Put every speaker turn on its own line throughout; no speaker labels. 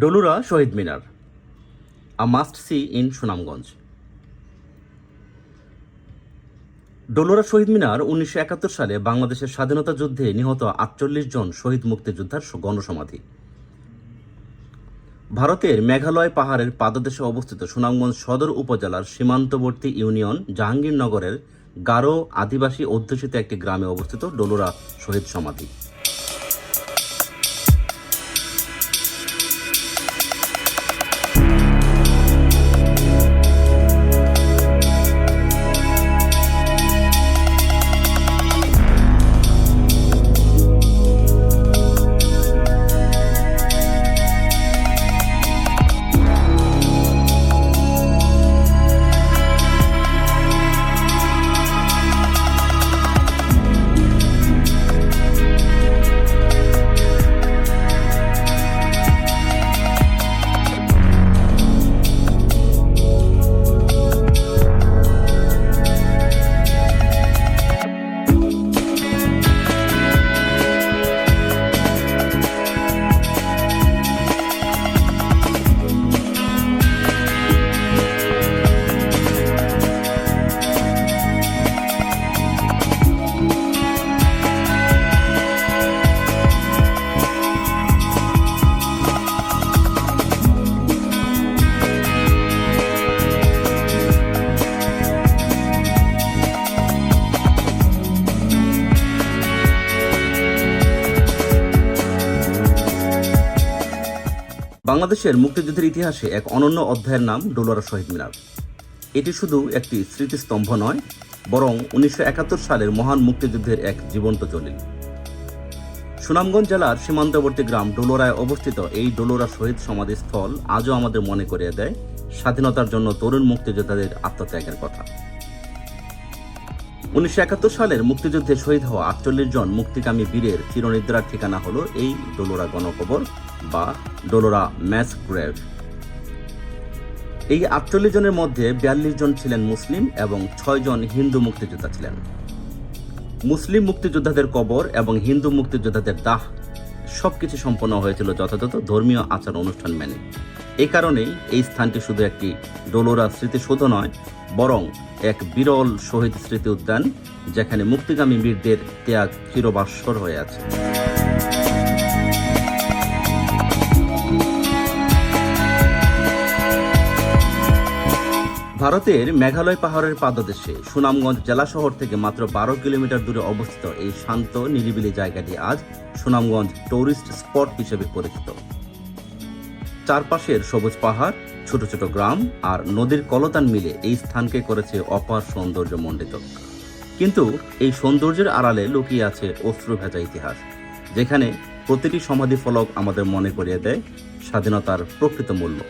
Dolura Shaheed Minar, a must see in Sunamganj. Dolura Shaheed Minar উনিশশো একাত্তর সালে বাংলাদেশের স্বাধীনতা যুদ্ধে নিহত আটচল্লিশ জন শহীদ মুক্তিযোদ্ধার গণসমাধি। ভারতের মেঘালয় পাহাড়ের পাদদেশে অবস্থিত সুনামগঞ্জ সদর উপজেলার সীমান্তবর্তী ইউনিয়ন জাহাঙ্গীরনগরের গারো আদিবাসী অধ্যুষিত একটি গ্রামে অবস্থিত ডলুরা শহীদ সমাধি। বাংলাদেশের মুক্তিযুদ্ধের ইতিহাসে এক অনন্য অধ্যায়ের নাম ডোলোরা শহীদ মিনার। এটি শুধু একটি স্মৃতিস্তম্ভ নয়, বরং উনিশশো একাত্তর সালের মহান মুক্তিযুদ্ধের এক জীবন্ত দলিল সুনামগঞ্জ জেলার সীমান্তবর্তী গ্রাম ডোলোরায় অবস্থিত এই ডোলোরা শহীদ সমাধিস্থল আজও আমাদের মনে করিয়ে দেয় স্বাধীনতার জন্য তরুণ মুক্তিযোদ্ধাদের আত্মত্যাগের কথা। উনিশশো একাত্তর সালের মুক্তিযুদ্ধে শহীদ হওয়া আটচল্লিশ জন মুক্তিকামী বীরের চিরনিদ্রার ঠিকানা হল এই ডোলোরা গণকবর। বা ডোলোরা গ্রেভ এই আটচল্লিশ জনের মধ্যে বিয়াল্লিশ জন ছিলেন মুসলিম এবং ছয় জন হিন্দু মুক্তিযোদ্ধা ছিলেন। মুসলিম মুক্তিযোদ্ধাদের কবর এবং হিন্দু মুক্তিযোদ্ধাদের দাহ সবকিছু সম্পন্ন হয়েছিল যথাযথ ধর্মীয় আচার অনুষ্ঠান মেনে। এই কারণেই এই স্থানটি শুধু একটি ডোলোরা স্মৃতিসৌধ নয়, বরং এক বিরল শহীদ স্মৃতি উদ্যান, যেখানে মুক্তিগামী বীরদের ত্যাগ চিরবাস্বর হয়ে আছে। ভারতের মেঘালয় পাহাড়ের পাদদেশে সুনামগঞ্জ জেলা শহর থেকে মাত্র বারো কিলোমিটার দূরে অবস্থিত এই শান্ত, নিরিবিলি জায়গাটি আজ সুনামগঞ্জ টুরিস্ট স্পট হিসেবে পরিচিত। চারপাশের সবুজ পাহাড়, ছোট ছোট গ্রাম আর নদীর কলতান মিলে এই স্থানকে করেছে অপার সৌন্দর্য মণ্ডিত কিন্তু এই সৌন্দর্যের আড়ালে লুকিয়ে আছে অশ্রু ভেজা ইতিহাস, যেখানে প্রতিটি সমাধি ফলক আমাদের মনে করিয়ে দেয় স্বাধীনতার প্রকৃত মূল্য।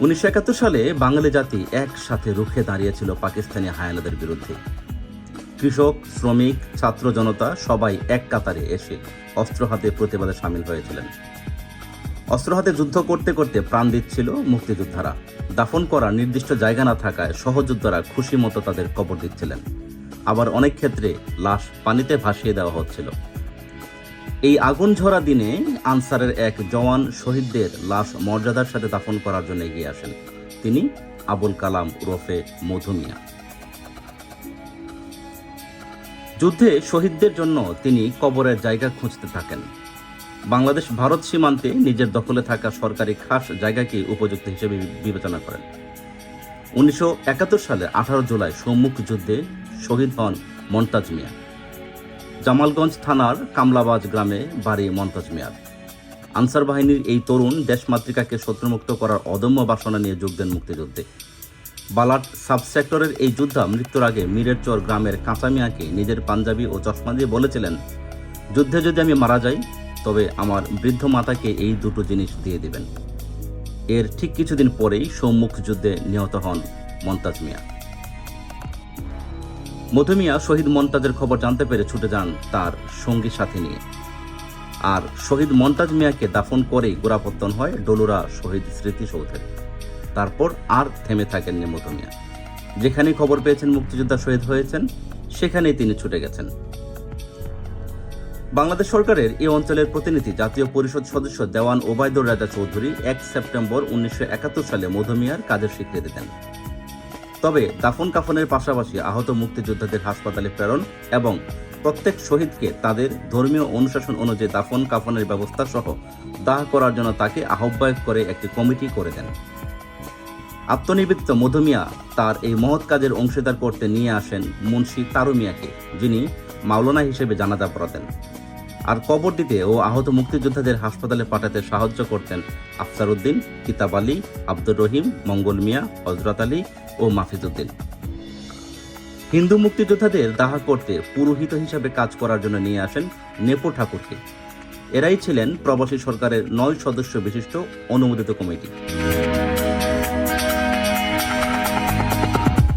উনিশশো একাত্তর সালে বাঙালি জাতি একসাথে রুখে দাঁড়িয়েছিল পাকিস্তানি হায়ানাদের বিরুদ্ধে। কৃষক, শ্রমিক, ছাত্র জনতা সবাই এক কাতারে এসে অস্ত্র হাতে প্রতিবাদে সামিল হয়েছিলেন। অস্ত্র হাতে যুদ্ধ করতে করতে প্রাণ দিচ্ছিল মুক্তিযোদ্ধারা। দাফন করার নির্দিষ্ট জায়গা না থাকায় সহযোদ্ধারা খুশি মতো তাদের কবর দিচ্ছিলেন। আবার অনেক ক্ষেত্রে লাশ পানিতে ভাসিয়ে দেওয়া হচ্ছিল। এই আগুন ঝরা দিনে আনসারের এক জওয়ান শহীদদের লাশ মর্যাদার সাথে দাফন করার জন্য এগিয়ে আসেন তিনি আবুল কালাম রফে মধুমিয়া যুদ্ধে শহীদদের জন্য তিনি কবরের জায়গা খুঁজতে থাকেন। বাংলাদেশ ভারত সীমান্তে নিজের দখলে থাকা সরকারি খাস জায়গাকে উপযুক্ত হিসেবে বিবেচনা করেন। উনিশশো একাত্তর সালে আঠারো জুলাই সম্মুখ যুদ্ধে শহীদ হন মন্তাজ মিয়া। জামালগঞ্জ থানার কামলাবাজ গ্রামে বাড়ি মন্তাজ মিয়ার। আনসার বাহিনীর এই তরুণ দেশমাতৃকাকে শত্রুমুক্ত করার অদম্য বাসনা নিয়ে যোগ দেন মুক্তিযুদ্ধে। বালাট সাবসেক্টরের এই যোদ্ধা মৃত্যুর আগে মীরের চর গ্রামের কাঁচা মিয়াকে নিজের পাঞ্জাবি ও চশমা দিয়ে বলেছিলেন, যুদ্ধে যদি আমি মারা যাই, তবে আমার বৃদ্ধ মাতাকে এই দুটো জিনিস দিয়ে দিবেন। এর ঠিক কিছুদিন পরেই সম্মুখ যুদ্ধে নিহত হন মন্তাজ মিয়া। মধুমিয়া শহীদ মন্তাজের খবর জানতে পেরে ছুটে যান তার সঙ্গী সাথী নিয়ে। আর শহীদ মন্তাজ মিয়াকে দাফন করেই গোড়াপত্তন হয় ডলুরা শহীদ স্মৃতিসৌধের তারপর আর থেমে থাকেননি মধুমিয়া যেখানে খবর পেয়েছেন মুক্তিযোদ্ধা শহীদ হয়েছেন, সেখানেই তিনি ছুটে গেছেন। বাংলাদেশ সরকারের এই অঞ্চলের প্রতিনিধি, জাতীয় পরিষদ সদস্য দেওয়ান ওবায়দুর রাজা চৌধুরী এক সেপ্টেম্বর উনিশশো একাত্তর সালে মধুমিয়ার কাজের স্বীকৃতি দেন। তবে দাফন কাফনের পাশাপাশি আহত মুক্তিযোদ্ধাদের হাসপাতালে প্রেরণ এবং প্রত্যেক শহীদকে তাদের ধর্মীয় অনুশাসন অনুযায়ী দাফন কাফনের ব্যবস্থা সহ দাহ করার জন্য তাকে আহ্বায়ক করে একটি কমিটি করে দেন। আত্মনিবেদিত মধুমিয়া তার এই মহৎ কাজের অংশীদার করতে নিয়ে আসেন মুন্সি তারু মিয়াকে যিনি মাওলানা হিসেবে জানাজা পড়াতেন। আর কবর দিতে ও আহত মুক্তিযোদ্ধাদের হাসপাতালে পাঠাতে সাহায্য করতেন আফসার উদ্দিন কিতাব আলী, আব্দুর রহিম, মঙ্গল মিয়া হজরত আলী ও মাফিজউদ্দিন হিন্দু মুক্তিযোদ্ধাদের দাহ করতে পুরোহিত হিসাবে কাজ করার জন্য নিয়ে আসেন নেপো ঠাকুরকে। এরাই ছিলেন প্রবাসী সরকারের নয় সদস্য বিশিষ্ট অনুমোদিত কমিটি।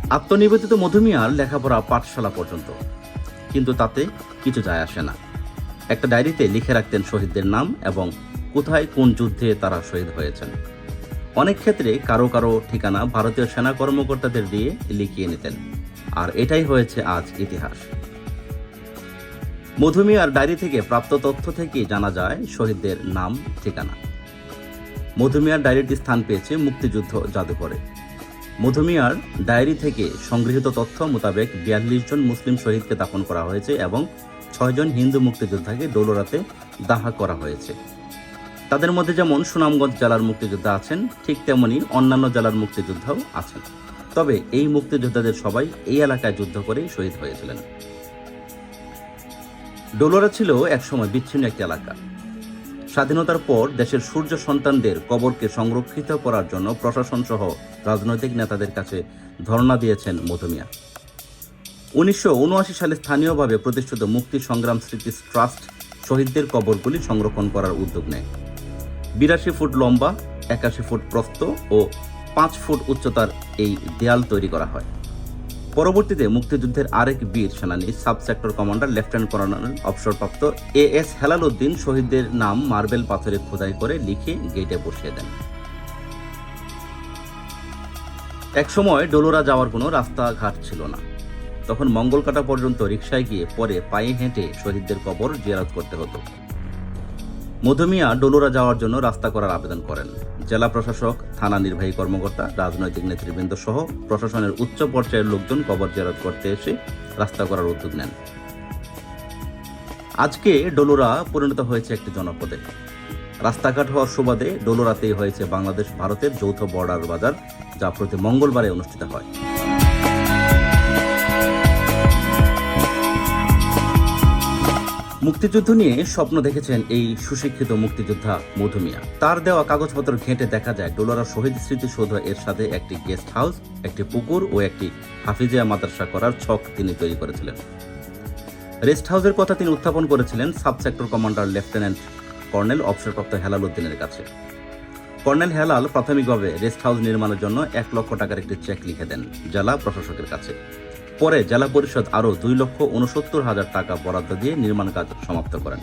আত্মনিবেদিত মধুমিয়ার লেখাপড়া পাঠশালা পর্যন্ত। কিন্তু তাতে কিছু যায় আসে না। একটা ডায়েরিতে লিখে রাখতেন শহীদদের নাম এবং কোথায় কোন যুদ্ধে তারা শহীদ হয়েছেন। অনেক ক্ষেত্রে কারও কারও ঠিকানা ভারতীয় সেনা কর্মকর্তাদের দিয়ে লিখিয়ে নিতেন। আর এটাই হয়েছে আজ ইতিহাস। মধুমিয়ার ডায়েরি থেকে প্রাপ্ত তথ্য থেকে জানা যায় শহীদদের নাম, ঠিকানা। মধুমিয়ার ডায়েরিটি স্থান পেয়েছে মুক্তিযুদ্ধ জাদুঘরে মধুমিয়ার ডায়েরি থেকে সংগৃহীত তথ্য মোতাবেক বিয়াল্লিশ জন মুসলিম শহীদকে দাফন করা হয়েছে এবং ছয়জন হিন্দু মুক্তিযোদ্ধাকে ডোলোরাতে দাহা করা হয়েছে। তাদের মধ্যে যেমন সুনামগঞ্জ জেলার মুক্তিযোদ্ধা আছেন, ঠিক তেমনি অন্যান্য জেলার মুক্তিযোদ্ধাও আছেন। তবে এই মুক্তিযোদ্ধাদের সবাই এই এলাকায় যুদ্ধ করেই শহীদ হয়েছিলেন। ডোলোরা ছিল একসময় বিচ্ছিন্ন একটি এলাকা। স্বাধীনতার পর দেশের সূর্য সন্তানদের কবরকে সংরক্ষিত করার জন্য প্রশাসন সহ রাজনৈতিক নেতাদের কাছে ধর্ণা দিয়েছেন মধুমিয়া উনিশশো উনআশি সালে স্থানীয়ভাবে প্রতিষ্ঠিত মুক্তি সংগ্রাম স্মৃতি ট্রাস্ট শহীদদের কবরগুলি সংরক্ষণ করার উদ্যোগ নেয়। বিরাশি ফুট লম্বা, একাশি ফুট প্রস্থ ও পাঁচ ফুট উচ্চতার এই দেয়াল তৈরি করা হয়। পরবর্তীতে মুক্তিযুদ্ধের আরেক বীর সেনানী sub sector commander, lieutenant colonel, অবসরপ্রাপ্ত এ এস হেলাল উদ্দিন শহীদদের নাম মার্বেল পাথরে খোদাই করে লিখে গেটে বসিয়ে দেন। একসময় ডোলোরা যাওয়ার কোনো রাস্তাঘাট ছিল না। তখন মঙ্গলকাটা পর্যন্ত রিকশায় গিয়ে পরে পায়ে হেঁটে শহীদদের কবর জিয়ারত করতে হতো। মধুমিয়া ডোলোরা যাওয়ার জন্য রাস্তা করার আবেদন করেন। জেলা প্রশাসক, থানা নির্বাহী কর্মকর্তা, রাজনৈতিক নেতৃবৃন্দ সহ প্রশাসনের উচ্চ পর্যায়ের লোকজন কবর জিয়ারত করতে এসে রাস্তা করার উদ্যোগ নেন। আজকে ডোলোরা পরিণত হয়েছে একটি জনপদে। রাস্তাঘাট হওয়ার সুবাদে ডোলোরাতেই হয়েছে বাংলাদেশ ভারতের যৌথ বর্ডার বাজার, যা প্রতি মঙ্গলবারে অনুষ্ঠিত হয়। মুক্তিযুদ্ধ নিয়ে স্বপ্ন দেখেছেন এই সুশিক্ষিত মুক্তিযোদ্ধা মধুমিয়া। তার দেওয়া কাগজপত্র ঘেঁটে দেখা যায় ডোলারা শহীদ স্মৃতিসৌধ এর সাথে একটি গেস্ট হাউস, একটি পুকুর ও একটি হাফিজিয়া মাদ্রাসা করার ছক তিনি তৈরি করেছিলেন। রেস্ট হাউসের কথা তিনি উত্থাপন করেছিলেন sub sector commander lieutenant colonel অবসরপ্রাপ্ত হেলাল উদ্দিনের কাছে। কর্নেল হেলাল প্রাথমিকভাবে রেস্ট হাউস নির্মাণের জন্য এক লক্ষ টাকার একটি চেক লিখে দেন জেলা প্রশাসকের কাছে। পরে জেলা পরিষদ আরও দুই লক্ষ উনসত্তর হাজার টাকা বরাদ্দ দিয়ে নির্মাণ কাজ সমাপ্ত করেন।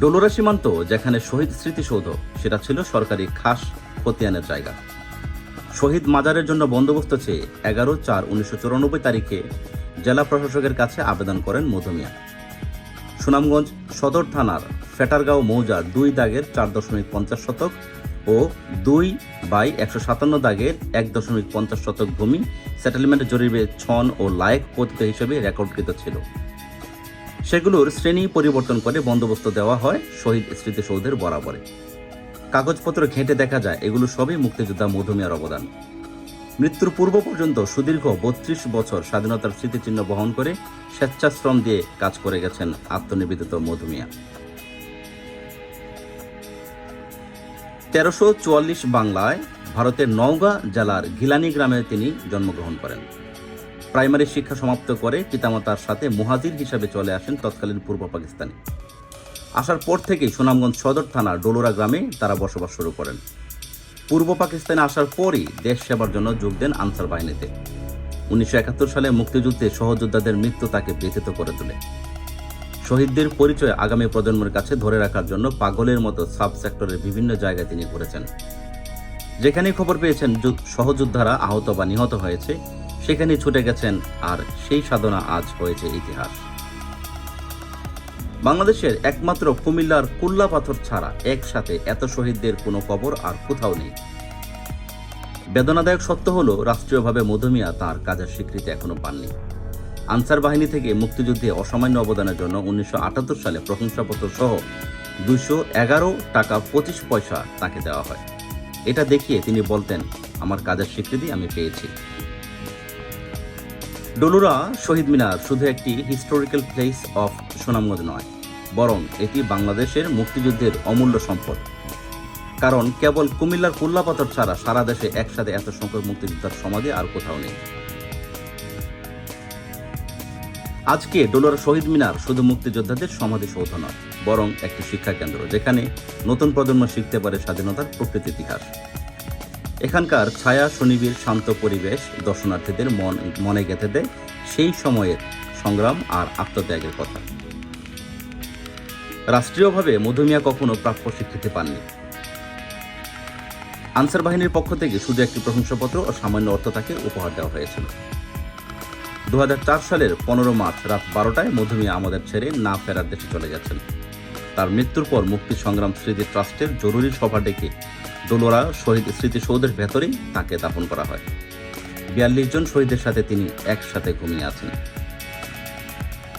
ডোলোরা সীমান্ত, যেখানে শহীদ স্মৃতিসৌধ, সেটা ছিল সরকারি খাস খতিয়ানের জায়গা। শহীদ মাজারের জন্য বন্দোবস্ত চেয়ে এগারো চার উনিশশো চুরানব্বই তারিখে জেলা প্রশাসকের কাছে আবেদন করেন মধুমিয়া সুনামগঞ্জ সদর থানার ফেটারগাঁও মৌজার দুই দাগের চার দশমিক পঞ্চাশ শতক ও দুই বাই একশো সাতান্ন দাগের এক দশমিক পঞ্চাশ শতক ভূমি সেটেলমেন্ট জরিপে ছন ও লায়ক পতিত হিসেবে রেকর্ডকৃত ছিল। সেগুলোর শ্রেণি পরিবর্তন করে বন্দোবস্ত দেওয়া হয় শহীদ স্মৃতিসৌধের বরাবরে। কাগজপত্র ঘেঁটে দেখা যায়, এগুলো সবই মুক্তিযোদ্ধা মধুমিয়ার অবদান। মৃত্যুর পূর্ব পর্যন্ত সুদীর্ঘ বত্রিশ বছর স্বাধীনতার স্মৃতিচিহ্ন বহন করে স্বেচ্ছাশ্রম দিয়ে কাজ করে গেছেন আত্মনিবেদিত মধুমিয়া তেরোশো চুয়াল্লিশ বাংলায় ভারতের নওগাঁ জেলার গিলানি গ্রামে তিনি জন্মগ্রহণ করেন। প্রাইমারি শিক্ষা সমাপ্ত করে পিতামাতার সাথে মুহাজির হিসাবে চলে আসেন তৎকালীন পূর্ব পাকিস্তানে। আসার পর থেকেই সুনামগঞ্জ সদর থানার ডোলোরা গ্রামে তারা বসবাস শুরু করেন। পূর্ব পাকিস্তানে আসার পরই দেশ সেবার জন্য যোগ দেন আনসার বাহিনীতে। উনিশশো একাত্তর সালে মুক্তিযুদ্ধে সহযোদ্ধাদের মৃত্যু তাকে ব্যথিত করে তোলে। শহীদদের পরিচয় আগামী প্রজন্মের কাছে ধরে রাখার জন্য পাগলের মতো সাব সেক্টরের বিভিন্ন জায়গায় তিনি ঘুরেছেন। যেখানে খবর পেয়েছেন সহযোদ্ধারা আহত বা নিহত হয়েছে সেখানে ছুটে গেছেন আর সেই সাধনা আজ হয়েছে ইতিহাস। বাংলাদেশের একমাত্র কুমিল্লার কুল্লা পাথর ছাড়া একসাথে এত শহীদদের কোনো কবর আর কোথাও নেই। বেদনাদায়ক সত্য হলো, রাষ্ট্রীয়ভাবে মধুমিয়া তার কাজের স্বীকৃতি এখনও পাননি। আনসার বাহিনী থেকে মুক্তিযুদ্ধে অসামান্য অবদানের জন্য উনিশশো আটাত্তর সালে প্রশংসাপত্র সহ দুশো এগারো টাকা পঁচিশ পয়সা তাকে দেওয়া হয়। এটা দেখিয়ে তিনি বলতেন, আমার কাজের স্বীকৃতি আমি পেয়েছি। ডলুরা শহীদ মিনার শুধু একটি হিস্টোরিক্যাল প্লেস অফ সুনামগঞ্জ নয়, বরং এটি বাংলাদেশের মুক্তিযুদ্ধের অমূল্য সম্পদ। কারণ কেবল কুমিল্লার কুল্লাপাথর ছাড়া সারা দেশে একসাথে এত সংখ্যক মুক্তিযোদ্ধার সমাধি আর কোথাও নেই। আজকে ডোলার শহীদ মিনার শুধু মুক্তিযোদ্ধাদের সমাধিসৌধ নয়, বরং একটি শিক্ষা কেন্দ্র যেখানে নতুন প্রজন্ম শিখতে পারে স্বাধীনতার প্রকৃত ইতিহাস। এখানকার ছায়া শনিবীর শান্ত পরিবেশ দর্শনার্থীদের মন, মনে গেঁথে দেয় সেই সময়ের সংগ্রাম আর আত্মত্যাগের কথা। রাষ্ট্রীয়ভাবে মধুমিয়া কখনো প্রাপ্য স্বীকৃতি পাননি। আনসার বাহিনীর পক্ষ থেকে শুধু একটি প্রশংসাপত্র ও সামান্য অর্থ তাকে উপহার দেওয়া হয়েছিল। দু হাজার চার সালের পনেরো মার্চ রাত বারোটায় মধুমিয়া আমাদের ছেড়ে না ফেরার দেশে চলে গেছেন। তার মৃত্যুর পর মুক্তি সংগ্রাম স্মৃতি ট্রাস্টের জরুরি সভা ডেকে ডোলোরা শহীদ স্মৃতিসৌধের ভেতরেই তাকে দাফন করা হয়। বিয়াল্লিশ জন শহীদের সাথে তিনি একসাথে ঘুমিয়ে আছেন।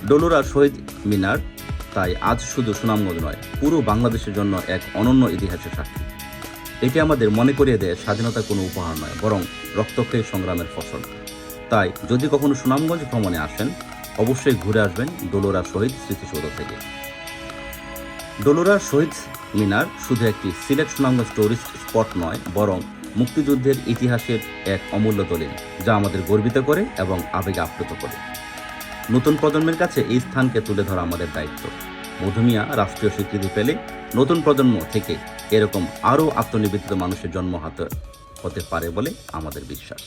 ডোলোরা শহীদ মিনার, তাই আজ শুধু সুনামগঞ্জ নয়, পুরো বাংলাদেশের জন্য এক অনন্য ইতিহাসের সাক্ষী। এটি আমাদের মনে করিয়ে দেয় স্বাধীনতা কোনো উপহার নয়, বরং রক্তক্ষয়ী সংগ্রামের ফসল। তাই যদি কখনো সুনামগঞ্জ ভ্রমণে আসেন, অবশ্যই ঘুরে আসবেন ডোলোরা শহীদ স্মৃতিসৌধ থেকে। ডোলোরা শহীদ মিনার শুধু একটি সিলেট সুনামগঞ্জ টুরিস্ট স্পট নয়, বরং মুক্তিযুদ্ধের ইতিহাসের এক অমূল্য দলিল, যা আমাদের গর্বিত করে এবং আবেগে আপ্লুত করে। নতুন প্রজন্মের কাছে এই স্থানকে তুলে ধরা আমাদের দায়িত্ব। মধুমিয়া রাষ্ট্রীয় স্বীকৃতি পেলে নতুন প্রজন্ম থেকে এরকম আরও আত্মনিবেদিত মানুষের জন্ম হাতে হতে পারে বলে আমাদের বিশ্বাস।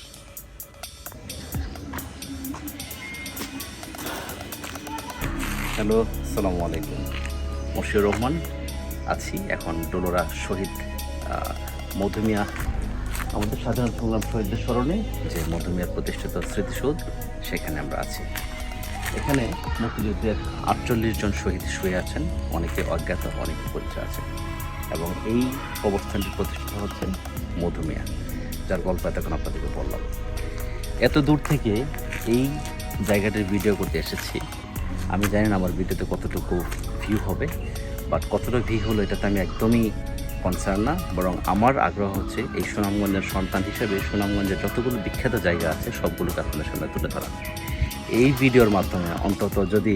হ্যালো, আসসালামু আলাইকুম। মশিউর রহমান, আছি এখন ডোলোরা শহীদ মধুমিয়া, আমাদের স্বাধীনতা সংগ্রাম শহীদদের স্মরণে যে মধুমিয়ার প্রতিষ্ঠিত স্মৃতিসৌধ, সেখানে আমরা আছি। এখানে মুক্তিযুদ্ধের আটচল্লিশ জন শহীদ শুয়ে আছেন, অনেকে অজ্ঞাত, অনেকে পরিচয় আছেন এবং এই অবস্থানটি প্রতিষ্ঠিত হচ্ছে মধুমিয়া, যার গল্প এতক্ষণ আপনাদেরকে বললাম। এত দূর থেকে এই জায়গাটির ভিডিও করতে এসেছি। আমি জানি না আমার ভিডিওতে কতটুকু ভিউ হবে বাট কতটা ভিউ হলো এটাতে আমি একদমই কনসার্ন না। বরং আমার আগ্রহ হচ্ছে এই সুনামগঞ্জের সন্তান হিসেবে সুনামগঞ্জের যতগুলো বিখ্যাত জায়গা আছে, সবগুলোকে আপনাদের সামনে তুলে ধরা। এই ভিডিওর মাধ্যমে অন্তত যদি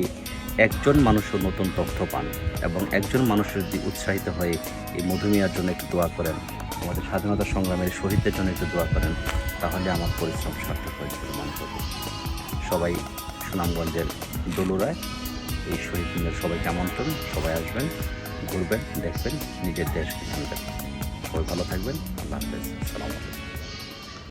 একজন মানুষও নতুন তথ্য পান এবং একজন মানুষের যদি উৎসাহিত হয়ে এই মধুমিয়ার জন্য একটু দোয়া করেন, আমাদের স্বাধীনতা সংগ্রামের শহীদদের জন্য একটু দোয়া করেন, তাহলে আমার পরিশ্রম সার্থক হয়েছে বলে মনে সবাই সুনামগঞ্জের দোলুরায়। এই শহীদ মিনার সবাইকে আমন্ত্রণ, সবাই আসবেন, ঘুরবেন, দেখবেন, নিজের দেশকে জানবেন। সবাই ভালো থাকবেন, আল্লাহ হাফেজ আলাইকুম।